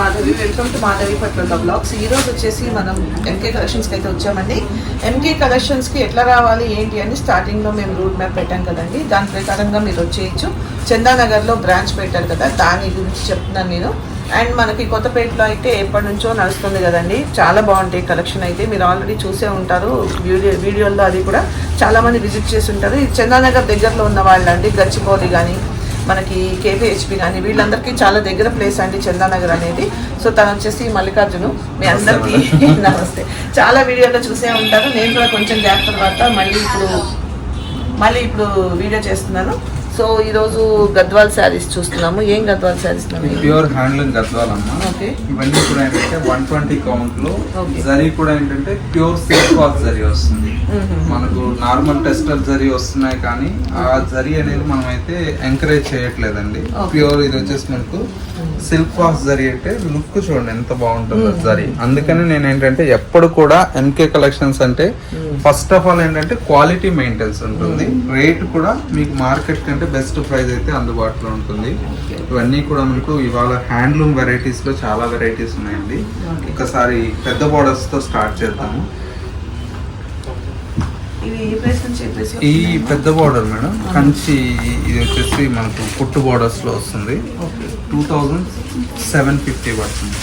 Madhavi. Welcome to Madhavi పట్ల blogs ఈ రోజు వచ్చేసి మనం ఎంకే కలెక్షన్స్కి అయితే వచ్చామండి. ఎంకే కలెక్షన్స్కి ఎట్లా రావాలి ఏంటి అని స్టార్టింగ్లో మేము రూట్ మ్యాప్ పెట్టాం కదండి. దాని ప్రకారంగా మీరు వచ్చేయచ్చు. చందానగర్లో బ్రాంచ్ పెట్టారు కదా దాని గురించి చెప్తున్నాను నేను. అండ్ మనకి కొత్తపేటలో అయితే ఎప్పటి నుంచో నడుస్తుంది కదండి. చాలా బాగుంటాయి కలెక్షన్ అయితే. మీరు ఆల్రెడీ చూసే ఉంటారు. వీడియో వీడియోల్లో అది కూడా చాలామంది విజిట్ చేసి ఉంటారు. ఇది చందానగర్ దగ్గరలో ఉన్న వాళ్ళండి గచ్చిబౌలి కానీ మనకి కేపీహెచ్పి కానీ వీళ్ళందరికీ చాలా దగ్గర ప్లేస్ అండి చందానగర్ అనేది. సో తను వచ్చేసి మల్లికార్జును. మీ అందరికీ నమస్తే. చాలా వీడియోలో చూసే ఉంటారు. నేను కూడా కొంచెం గ్యాప్ తర్వాత మళ్ళీ ఇప్పుడు మళ్ళీ ఇప్పుడు వీడియో చేస్తున్నాను. సో ఈరోజు గద్వాల్ శారీస్ చూస్తున్నాము. ఏం గద్వాల్ శారీస్ ప్యూర్ హ్యాండ్లూమ్ గద్వాలమ్మ ఓకే. ఇవన్నీ కూడా ఏంటంటే వన్ ట్వంటీ కౌంట్లో. జరీ కూడా ఏంటంటే ప్యూర్ సిల్క్ వాక్ జరీ వస్తుంది. మనకు నార్మల్ టెస్టర్ జరీ వస్తున్నాయి కానీ ఆ జరీ అనేది మనం అయితే ఎంకరేజ్ చేయట్లేదండి. ప్యూర్ ఇది వచ్చేసి మనకు సిల్క్ వాక్ జరీ అంటే లుక్ చూడండి ఎంత బాగుంటుందో జరీ. అందుకని నేను ఏంటంటే ఎప్పుడు కూడా ఎంకే కలెక్షన్స్ అంటే ఫస్ట్ ఆఫ్ ఆల్ ఏంటంటే క్వాలిటీ మెయింటెన్స్ ఉంటుంది. రేట్ కూడా మీకు మార్కెట్ కంటే బెస్ట్ ప్రైస్ అయితే అందుబాటులో ఉంటుంది. ఇవన్నీ కూడా మనకు ఇవాళ హ్యాండ్లూమ్ వెరైటీస్లో చాలా వెరైటీస్ ఉన్నాయండి. ఒకసారి పెద్ద బోర్డర్స్తో స్టార్ట్ చేద్దాము. ఈ పెద్ద బోర్డర్ మేడం కంచి ఇది వచ్చేసి మనకు పుట్టు బోర్డర్స్లో వస్తుంది. టూ థౌజండ్ సెవెన్ ఫిఫ్టీ పడుతుంది.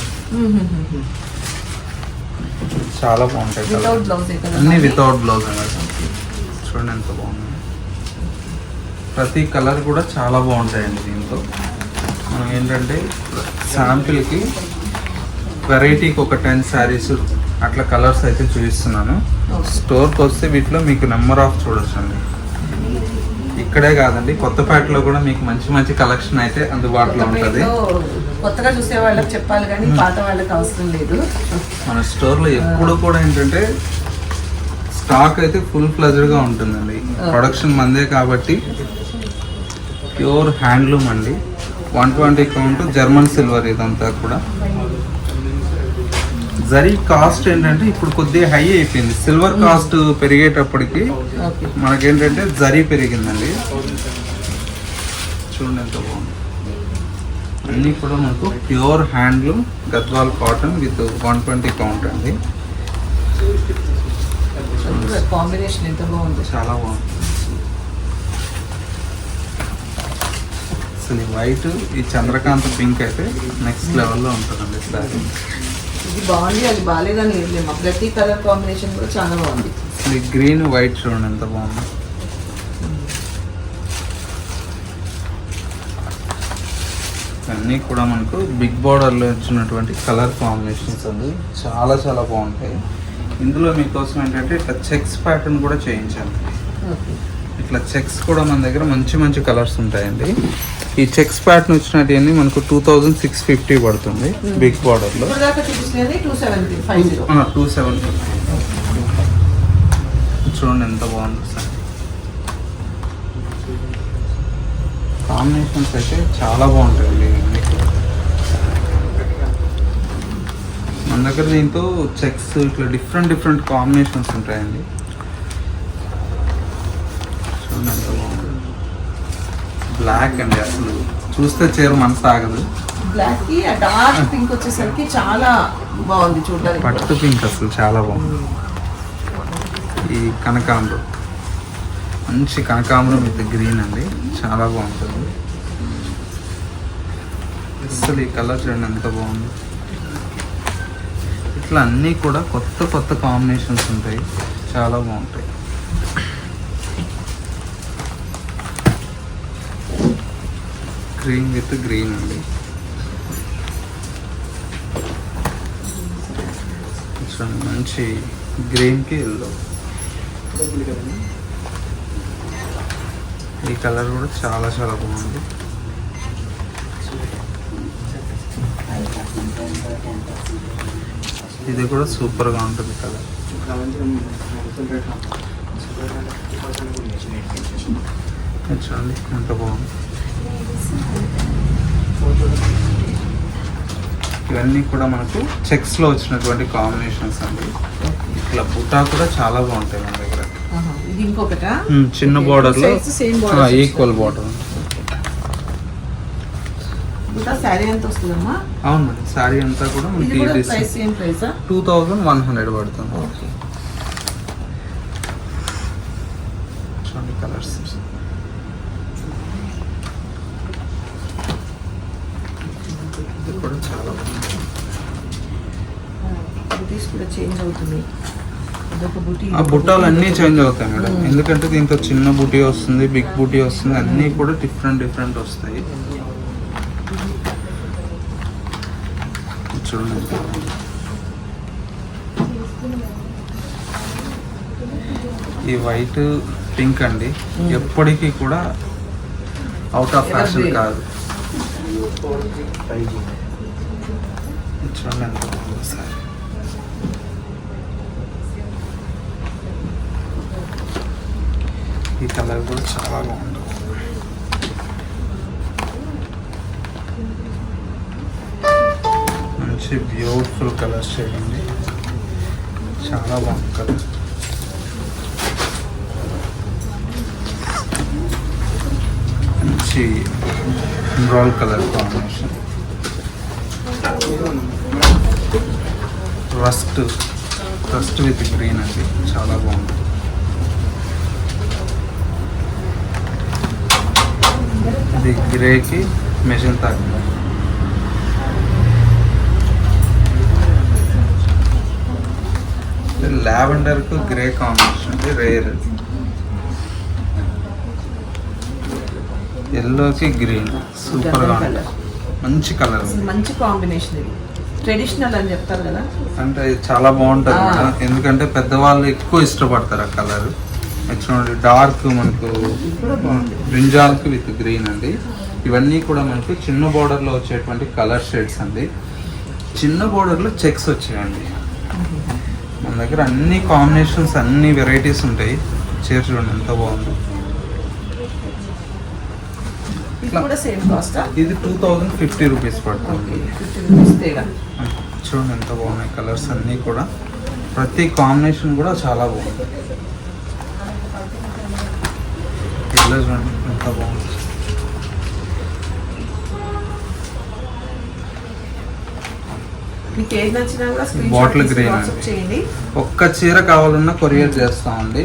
చాలా బాగుంటాయి అన్ని వితౌట్ బ్లౌజ్ అన్నమాట చూడండి ఎంత బాగుంది. ప్రతి కలర్ కూడా చాలా బాగుంటాయండి దీంతో. మనం ఏంటంటే శాంపిల్కి వెరైటీకి ఒక టెన్ శారీస్ అట్లా కలర్స్ అయితే చూపిస్తున్నాను. స్టోర్కి వస్తే వీటిలో మీకు నెంబర్ ఆఫ్ చూడొచ్చండి. ఇక్కడే కాదండి కొత్తపేటలో కూడా మీకు మంచి మంచి కలెక్షన్ అయితే అందుబాటులో ఉంటుంది. కొత్తగా చూసే వాళ్ళకి చెప్పాలి కానీ పాత వాళ్ళకి అవసరం లేదు. మన స్టోర్లో ఎప్పుడు కూడా ఏంటంటే స్టాక్ అయితే ఫుల్గా ఉంటుందండి. ప్రొడక్షన్ మందే కాబట్టి ప్యూర్ హ్యాండ్లూమ్ అండి. One twenty count German silver ఇదంతా కూడా. జరీ కాస్ట్ ఏంటంటే ఇప్పుడు కొద్దిగా హై అయిపోయింది. సిల్వర్ కాస్ట్ పెరిగేటప్పటికి మనకేంటంటే జరీ పెరిగిందండి. చూడండి ఎంత బాగుంది. అన్నీ కూడా మనకు pure handloom Gadwal cotton with one twenty count అండి. కాంబినేషన్ ఎంత బాగుంది? చాలా బాగుంది. అసలు ఈ వైట్ ఈ చంద్రకాంత్ పింక్ అయితే నెక్స్ట్ లెవెల్లో ఉంటుందండి సారీ. ఇది బాగుంది అది బాగాలేదని లేదు. ప్రతి కలర్ కాంబినేషన్ కూడా చాలా బాగుంది. ఈ గ్రీన్ వైట్ చూడండి ఎంత బాగుంది. అన్నీ కూడా మనకు బిగ్ బార్డర్లో వచ్చినటువంటి కలర్ కాంబినేషన్స్ అండి. చాలా చాలా బాగుంటాయి. ఇందులో మీకోసం ఏంటంటే ఇట్లా చెక్స్ ప్యాటర్న్ కూడా చేయించాను ఓకే. ఇట్లా చెక్స్ కూడా మన దగ్గర మంచి మంచి కలర్స్ ఉంటాయండి. ఈ చెక్స్ ప్యాటర్న్ వచ్చినటువంటి మనకు టూ థౌజండ్ సిక్స్ ఫిఫ్టీ పడుతుంది బిగ్ బార్డర్లో. ఇప్పుడు దాకా చూపిస్తుంది టూ సెవెన్ చూడండి ఎంత బాగుంది సార్. కాంబినేషన్స్ అయితే చాలా బాగుంటాయండి. మన దగ్గర దీంతో చెక్స్ ఇట్లా డిఫరెంట్ డిఫరెంట్ కాంబినేషన్స్ ఉంటాయండి. చూడండి ఎంత బాగుంది. బ్లాక్ అండి అసలు. చూస్తే చీర మనసు ఆగదు. బ్లాక్కి డార్క్ పింక్ వచ్చేసరికి చాలా బాగుంది చూడడానికి. పట్టు పింక్ అసలు చాలా బాగుంది. ఈ కనకాంబరం. మంచి కనకాంబరం విత్ గ్రీన్ అండి. చాలా బాగుంటుంది. అసలు ఈ కలర్ చూడండి ఎంత బాగుంది. ఇట్లా అన్నీ కూడా కొత్త కొత్త కాంబినేషన్స్ ఉంటాయి. చాలా బాగుంటాయి. గ్రీన్ విత్ గ్రీన్ అండి మంచి గ్రీన్కి ఎల్లో ఈ కలర్ కూడా చాలా చాలా బాగుంది. ఇది కూడా సూపర్గా ఉంటుంది కలర్ చూడండి ఎంత బాగుంది. ఇవన్నీ కూడా మనకు చెక్స్లో వచ్చినటువంటి కాంబినేషన్స్ అండి. ఇట్లా బుటా కూడా చాలా బాగుంటాయి మన దగ్గర. ఇంకొకటా? చిన్న బార్డర్లో ఈక్వల్ బార్డర్ అవును మేడం శారీ అంతా కూడా మనకి టూ థౌజండ్ వన్ హండ్రెడ్ పడుతుంది ఓకే చూడండి కలర్స్ ఇది కూడా చాలా బాగుంది బుటీస్ ఆ బుట్టాలు అన్నీ చేంజ్ అవుతాయి మేడం. ఎందుకంటే దీంతో చిన్న బుటీ వస్తుంది బిగ్ బుటీ వస్తుంది అన్నీ కూడా డిఫరెంట్ డిఫరెంట్ వస్తాయి. చూడండి. ఈ వైట్ పింక్ అండి. ఎప్పటికీ కూడా అవుట్ ఆఫ్ ఫ్యాషన్. కాదు. చూడండి ఎంత బాగుందో సార్. ఈ కలర్ కూడా చాలా బాగుంది. మంచి బ్యూటిఫుల్ కలర్ షేడ్ ఉంది చాలా బాగుంది కలర్. మంచి brown colour combination rust rust with green అండి. చాలా బాగుంది. ఇది గ్రేకి మెషిన్ తాకి. లావెండర్కు గ్రే కాంబినేషన్ అంటే రేర్. ఎల్లోకి గ్రీన్ సూపర్గా ఉంది. మంచి కలర్ మంచి కాంబినేషన్ ఇది. ట్రెడిషనల్ అని చెప్తారు కదా. అంటే చాలా బాగుంటుంది. ఎందుకంటే పెద్దవాళ్ళు ఎక్కువ ఇష్టపడతారు ఆ కలర్. చూడండి డార్క్ మనకు బ్రింజాల్క్ విత్ గ్రీన్ అండి. ఇవన్నీ కూడా మనకు చిన్న border లో వచ్చేటువంటి కలర్ షేడ్స్ అండి. చిన్న border లో చెక్స్ వచ్చాయండి. మన దగ్గర అన్ని కాంబినేషన్స్ అన్ని వెరైటీస్ ఉంటాయి. చీర చూడండి ఎంత బాగుంది. ఇది టూ థౌజండ్ ఫిఫ్టీ రూపీస్ పడుతుంది. చూడండి ఎంత బాగున్నాయి కలర్స్ అన్నీ కూడా. ప్రతి కాంబినేషన్ కూడా చాలా బాగుంది. చూడండి ఎంత బాగుంది అండి. చేయండి. ఒక్క చీర కావాలన్నా కొరియర్ చేస్తామండి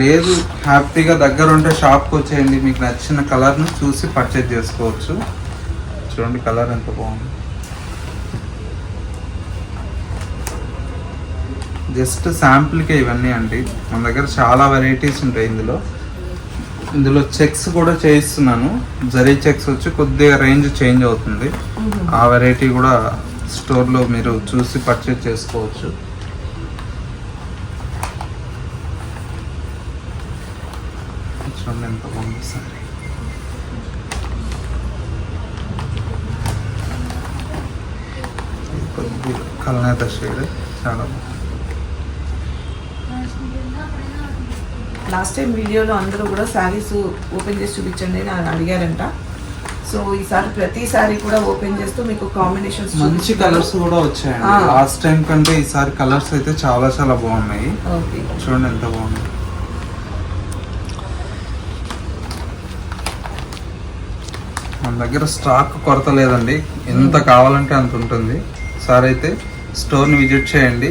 లేదు హ్యాపీగా దగ్గర ఉంటే షాప్కి వచ్చేయండి. మీకు నచ్చిన కలర్ను చూసి పర్చేజ్ చేసుకోవచ్చు. చూడండి కలర్ ఎంత బాగుంది. జస్ట్ శాంపుల్కే ఇవన్నీ అండి. మన దగ్గర చాలా వెరైటీస్ ఉంటాయి ఇందులో. ఇందులో చెక్స్ కూడా చేయిస్తున్నాను. జరీ చెక్స్ వచ్చి కొద్దిగా రేంజ్ చేంజ్ అవుతుంది. ఆ వెరైటీ కూడా స్టోర్లో మీరు చూసి పర్చేజ్ చేసుకోవచ్చు. చూడండి ఎంత బాగుంది సారీ. కొద్దిగా కలనేత షేడ్. చాలా బాగుంది. లాస్ట్ టైం వీడియోలో అందరూ కూడా శారీస్ ఓపెన్ చేసి చూపించండి అని అడిగారంట. సో ఈసారి ప్రతి శారీ కూడా ఓపెన్ చేస్తూ మీకు కాంబినేషన్స్ మంచి కలర్స్ కూడా వచ్చాయండి. ఆ. లాస్ట్ టైం కంటే ఈసారి కలర్స్ అయితే చాలా చాలా బాగున్నాయి. ఓకే చూడండి ఎంత బాగుంది. మన దగ్గర స్టాక్ కొరత లేదండి. ఎంత కావాలంటే అంత ఉంటుంది. సార్ అయితే స్టోర్ని విజిట్ చేయండి.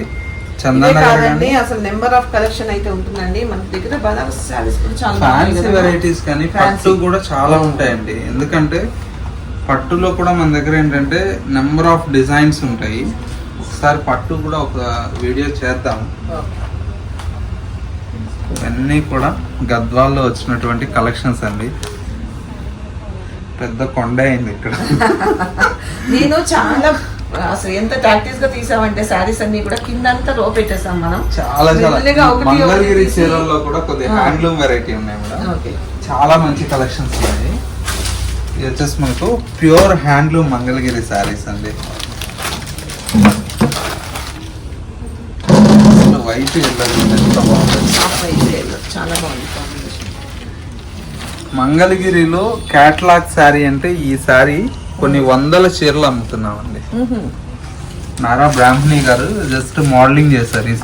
కాదండి అసలు నెంబర్ ఆఫ్ కలెక్షన్ అయితే ఉంటుందండి మన దగ్గర బనారస్ శారీస్ కూడా చాలా ఫ్యాన్సీ. వెరైటీస్ కానీ. పట్టు కూడా చాలా ఉంటాయండి ఎందుకంటే పట్టులో కూడా మన దగ్గర ఏంటంటే నెంబర్ ఆఫ్ డిజైన్స్ ఉంటాయి ఒకసారి పట్టు కూడా ఒక వీడియో చేద్దాం. ఇవన్నీ కూడా గద్వాల్లో వచ్చినటువంటి కలెక్షన్స్ అండి పెద్ద కొండ అయింది ఇక్కడ నేను చాలా అసలు ఎంత ప్రాక్టీస్గా తీసామంటే శారీస్ అన్ని కూడా కిందంతా రో పెట్టేసాం మనం. చాలా మంగళగిరి చీరల్లో కూడా కొద్దిగా. హ్యాండ్లూమ్ వెరైటీ ఉన్నాయి మేడం. ఓకే. చాలా మంచి కలెక్షన్స్ ఉన్నాయి. ఇది వచ్చేసి మనకు ప్యూర్ హ్యాండ్లూమ్ మంగళగిరి శారీస్ అండి. వైట్. చాలా బాగుంది మంగళగిరిలో క్యాట్లాగ్ శారీ అంటే ఈ శారీ కొన్ని వందల చీరలు అమ్ముతున్నామండి. నారా బ్రాహ్మణి గారు జస్ట్ మోడలింగ్ చేశారు ఈ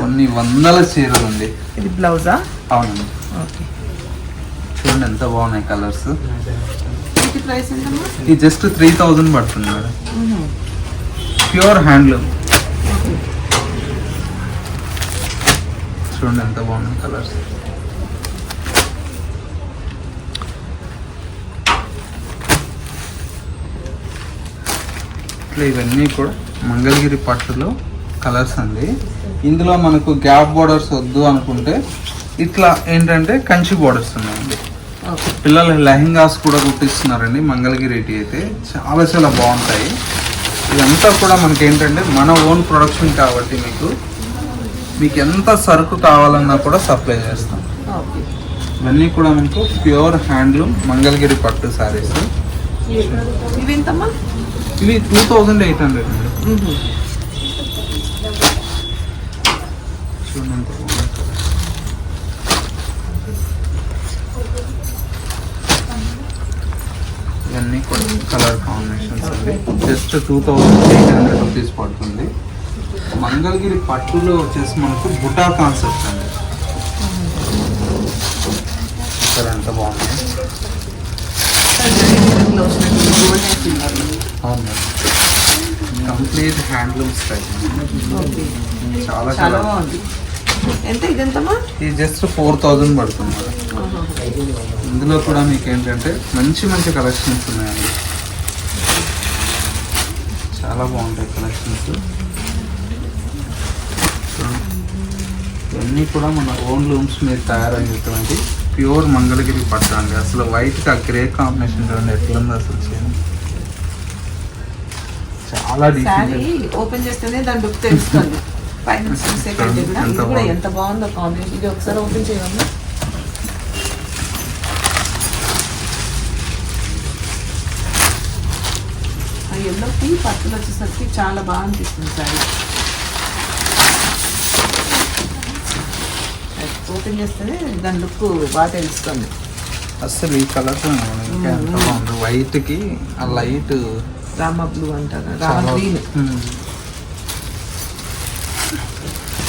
కొన్ని వందల చీరలు ఉంది ఇది బ్లౌజా? అవునండి. ఓకే. చూడండి ఎంత బాగున్నాయి కలర్స్. ఇది జస్ట్ త్రీ థౌజండ్ పడుతుంది మేడం. Pure handloom. చూడండి ఎంత బాగున్నాయి కలర్స్. ఇట్లా ఇవన్నీ కూడా మంగళగిరి పట్టులో కలర్స్ అండి. ఇందులో మనకు గ్యాప్ బోర్డర్స్ వద్దు అనుకుంటే ఇట్లా ఏంటంటే కంచి బోర్డర్స్ ఉన్నాయండి. పిల్లలు లెహంగాస్ కూడా కుట్టిస్తున్నారండి మంగళగిరి అయితే. చాలా చాలా బాగుంటాయి. ఇదంతా కూడా మనకి ఏంటంటే మన ఓన్ ప్రొడక్షన్ కాబట్టి మీకు మీకు ఎంత సరుకు కావాలన్నా కూడా సప్లై చేస్తాం. ఇవన్నీ కూడా మనకు ప్యూర్ హ్యాండ్లూమ్ మంగళగిరి పట్టు శారీస్ ఇవి టూ థౌజండ్ ఎయిట్ హండ్రెడ్ అండి చూడండి బాగుంది ఇవన్నీ కూడా కలర్ కాంబినేషన్స్ అండి. Just two thousand eight hundred rupees పడుతుంది. మంగళగిరి పట్టులో వచ్చేసి మనకు బుటా కాన్సెప్ట్ అండి. ఇక్కడ ఎంత బాగుంది? కంప్లీట్ హ్యాండ్లూమ్ స్టైల్ చాలా చాలా బాగుంది. ఎంత ఇది ఎంతమ్మా ఇది జస్ట్ ఫోర్ థౌజండ్ పడుతుంది ఇందులో కూడా మీకు ఏంటంటే మంచి మంచి కలెక్షన్స్ ఉన్నాయండి. చాలా బాగుంటాయి కలెక్షన్స్ ఇవన్నీ కూడా మన ఓన్ లూమ్స్ మీద తయారైనటువంటి ప్యూర్ మంగళగిరి పట్టు అండి అసలు వైట్కి ఆ గ్రే కాంబినేషన్ చూడండి ఎట్లుంది అసలు చీర. చాలా శారీ ఓపెన్ చేస్తేనే దాని లుక్ తెలుస్తుంది. పైన చూసే కంటే కూడా. ఎంత ఇది కూడా బాగుంది. ఎంత బాగుందో కాంబినేషన్ ఇది ఒకసారి ఓపెన్ చేయమన్నా ఆ ఎల్లోకి పట్టులు వచ్చేసరికి చాలా బాగా అనిపిస్తుంది శారీ ఓపెన్ చేస్తేనే దాని లుక్ బాగా తెలుస్తుంది. అసలు ఈ కలర్ వైట్కి ఆ లైట్ రామ బ్లూ అంటారు రామ గ్రీన్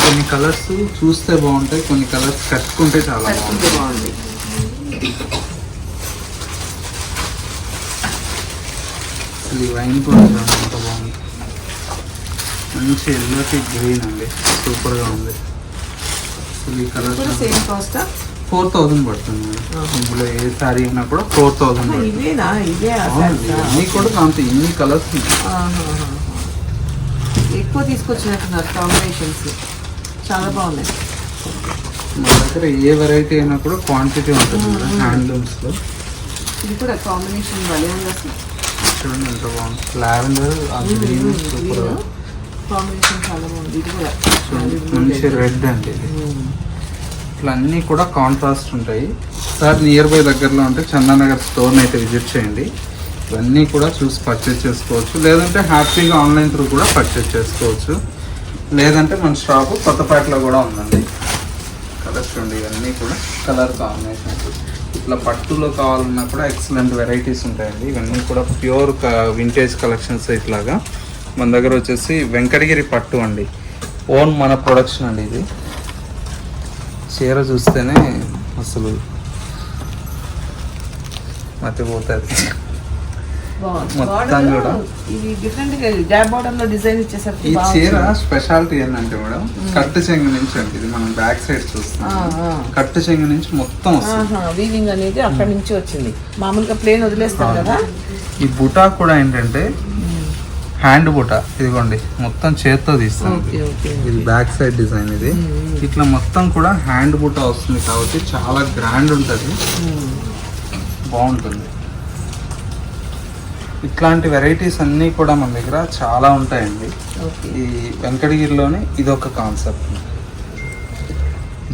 కొన్ని కలర్స్ చూస్తే బాగుంటాయి కొన్ని కలర్స్ కట్టుకుంటే చాలా కట్టుకుంటే బాగుంటాయి బాగుంది. అసలు ఈ వైన్ కూడా ఎంత బాగుంది. మంచి ఎల్లోకి గ్రీన్ అండి. సూపర్గా ఉంది. అసలు ఈ colour same cost? Four thousand పడుతుంది ఇందులో ఏ సారీ అయినా కూడా ఫోర్ అవునండి, శారీసా? అన్నీ కూడా దాంతో ఇన్ని కలర్స్. ఎక్కువ తీసుకొచ్చినట్టున్నారు కాంబినేషన్స్. చాలా బాగున్నాయి. మన దగ్గర ఏ వెరైటీ అయినా కూడా క్వాంటిటీ ఉంటుంది హ్యాండ్లూమ్స్లో. ఇది కూడా కాంబినేషన్ భలే ఉంది చూడండి ఎంత బాగుంది. లావెండర్ కాంబినేషన్ చాలా బాగుంది. ఇది కూడా. మంచి రెడ్ అండి ఇది. ఇట్లా అన్నీ కూడా కాంట్రాస్ట్ ఉంటాయి. సార్ నియర్ బై దగ్గరలో ఉంటే చందానగర్ స్టోర్ని అయితే విజిట్ చేయండి. ఇవన్నీ కూడా చూసి పర్చేస్ చేసుకోవచ్చు. లేదంటే హ్యాపీగా ఆన్లైన్ త్రూ కూడా పర్చేస్ చేసుకోవచ్చు. లేదంటే మన షాపు కొత్తపేటలో కూడా ఉందండి. కలర్స్ చూడండి ఇవన్నీ కూడా కలర్ కాంబినేషన్ ఇట్లా పట్టులో కావాలన్నా కూడా ఎక్సలెంట్ వెరైటీస్ ఉంటాయండి. ఇవన్నీ కూడా ప్యూర్ వింటేజ్ కలెక్షన్స్ ఇట్లాగా. మన దగ్గర వచ్చేసి వెంకటగిరి పట్టు అండి. ఓన్ మన ప్రొడక్షన్ అండి ఇది. చీర చూస్తేనే అసలు మతిపోతుంది. మొత్తం కూడా. ఈ. చీర స్పెషాలిటీ ఏంటంటే మేడం కట్టు చెంగు నుంచి అండి ఇది మనం బ్యాక్ సైడ్ చూస్తాం. కట్టు చెంగు నుంచి మొత్తం వీవింగ్ అనేది అక్కడ నుంచి వచ్చింది. మామూలుగా ప్లేన్ వదిలేస్తాం కదా? ఈ బుటా కూడా ఏంటంటే హ్యాండ్ బుటా. ఇదిగోండి మొత్తం చేత్తో తీస్తాం ఇది బ్యాక్ సైడ్ డిజైన్ ఇది. ఇట్లా మొత్తం కూడా హ్యాండ్ బుటా వస్తుంది కాబట్టి చాలా గ్రాండ్ ఉంటుంది. బాగుంటుంది. ఇట్లాంటి వెరైటీస్ అన్నీ కూడా మన దగ్గర చాలా ఉంటాయండి. ఈ వెంకటగిరిలోనే ఇది ఒక కాన్సెప్ట్.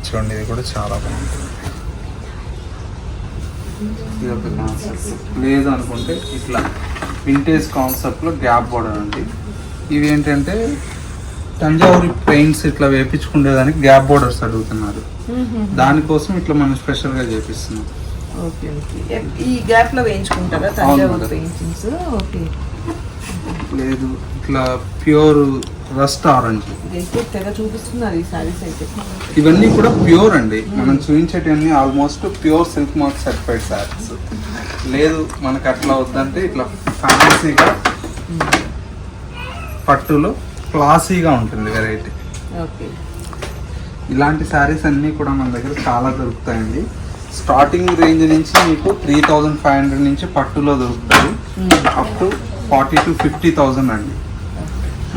చూడండి ఇది కూడా చాలా బాగుంటుంది. ఇది ఒక కాన్సెప్ట్ లేదు అనుకుంటే ఇట్లా వింటేజ్ కాన్సెప్ట్లో గ్యాప్ బోర్డర్ అండి. ఇవి ఏంటంటే తంజావూరి పెయింట్స్ ఇట్లా వేపించుకునేదానికి గ్యాప్ బోర్డర్స్ అడుగుతున్నారు. దానికోసం ఇట్లా మనం స్పెషల్గా చేపిస్తున్నాం. ఈ గ్యాప్లో వేయించుకుంటారా అవును తంజావూరు మేడం. Paintings okay. లేదు ఇట్లా ప్యూర్ రస్ట్ ఆరెంజ్ ఇవన్నీ కూడా ప్యూర్ అండి. మనం చూపించేటివన్నీ almost pure silk mark certified saris లేదు మనకు అట్లా వద్దంటే ఇట్లా ఫ్యాన్సీగా పట్టులో క్లాసీగా ఉంటుంది వెరైటీ ఇలాంటి శారీస్ అన్నీ కూడా మన దగ్గర చాలా దొరుకుతాయండి. స్టార్టింగ్ రేంజ్ నుంచి మీకు త్రీ థౌజండ్ ఫైవ్ హండ్రెడ్ నుంచి పట్టులో దొరుకుతాయి. Up to forty to fifty thousand అండి.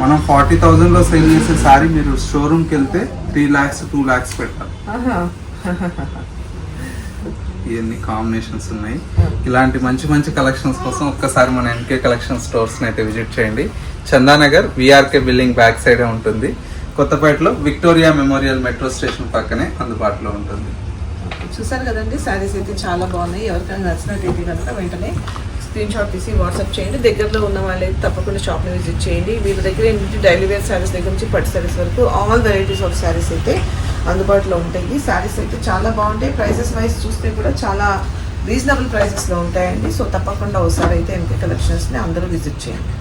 మనం ఫార్టీ థౌజండ్లో సేల్ చేసే శారీ మీరు షోరూమ్కి వెళ్తే త్రీ ల్యాక్స్ టూ ల్యాక్స్ పెట్టాలి. ఇవన్నీ కాంబినేషన్స్ ఉన్నాయి. ఇలాంటి మంచి మంచి కలెక్షన్స్ కోసం ఒక్కసారి మన ఎంకే కలెక్షన్ స్టోర్స్ని అయితే విజిట్ చేయండి. చందానగర్ విఆర్కే బిల్డింగ్ బ్యాక్ సైడే ఉంటుంది. కొత్తపేటలో విక్టోరియా మెమోరియల్ మెట్రో స్టేషన్ పక్కనే అందుబాటులో ఉంటుంది. చూసారు కదండి శారీస్ అయితే చాలా బాగున్నాయి. ఎవరికైనా నచ్చినట్టయితే కనుక వెంటనే స్క్రీన్ షాట్ తీసి వాట్సాప్ చేయండి. దగ్గరలో ఉన్న వాళ్ళైతే తప్పకుండా షాప్ని విజిట్ చేయండి. వీళ్ళ దగ్గర ఏంటంటే డైలీ వేర్ శారీస్ దగ్గర నుంచి పట్టు శారీస్ వరకు ఆల్ వెరైటీస్ ఆఫ్ శారీస్ అయితే అందుబాటులో ఉంటాయి. శారీస్ అయితే చాలా బాగుంటాయి. ప్రైసెస్ వైజ్ చూస్తే కూడా చాలా రీజనబుల్ ప్రైసెస్లో ఉంటాయండి. సో తప్పకుండా ఒకసారి అయితే ఎంకే కలెక్షన్స్ని అందరూ విజిట్ చేయండి.